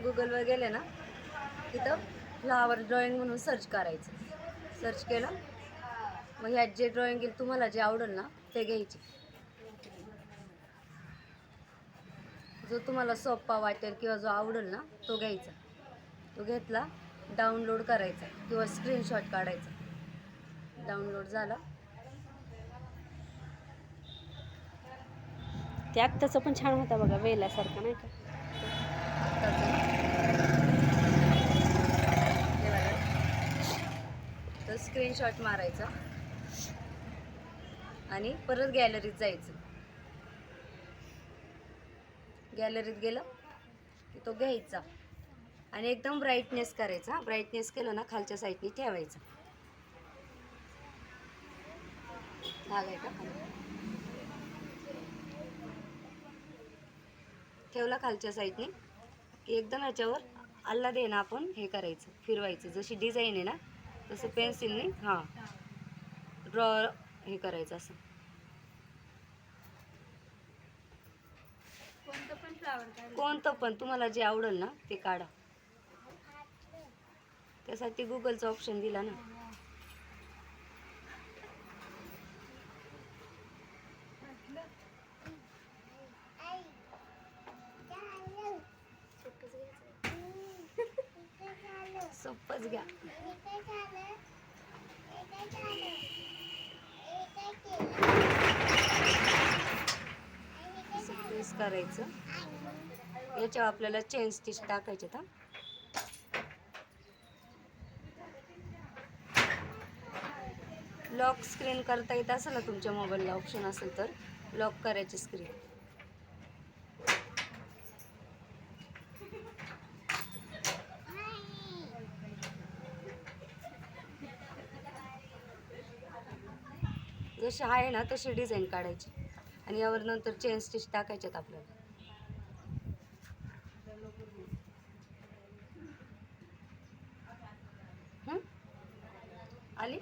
गुगलवर गेले ना तिथं फ्लावर ड्रॉइंग म्हणून सर्च करायचं. सर्च केलं मग ह्यात जे ड्रॉइंग येईल तुम्हाला जे आवडेल ना ते घ्यायचे. जो तुम्हाला सोपा वाटेल किंवा जो आवडेल ना तो घ्यायचा. तो घेतला डाउनलोड करायचा किंवा स्क्रीनशॉट काढायचा. डाउनलोड झाला. ते आत्ताचं पण छान होता बघा वेलासारखा नाही का? तर स्क्रीनशॉट मारायचा. आणि परत गॅलरीत जायचं. गॅलरीत गेलं की तो घ्यायचा. आणि एकदम ब्राईटनेस करायचा. ब्राईटनेस केलं ना खालच्या साईडने ठेवायचा. ठेवला खालच्या साईडने की एकदम ह्याच्यावर आल्ला देणं आपण हे करायचं फिरवायचं. जशी डिझाईन आहे ना तसं पेन्सिलने हां. ड्रॉ हे करायचं असं. कोणतं पण फ्लावर कोणतं पण तुम्हाला जे आवडेल ना ते काढा. त्यासाठी गुगलचा ऑप्शन दिला ना. सोपच घ्या. प्रेस करायचं. याच्यावर आपल्याला चेन स्टिच टाकायचे हा. लॉक स्क्रीन करता येत असेल ना तुमच्या मोबाईलला ऑप्शन असेल तर लॉक करायची स्क्रीन जशी आहे ना तशी डिझाईन काढायची. आणि यावर नंतर चेन स्टिच टाकायच्यात आपल्याला. आली?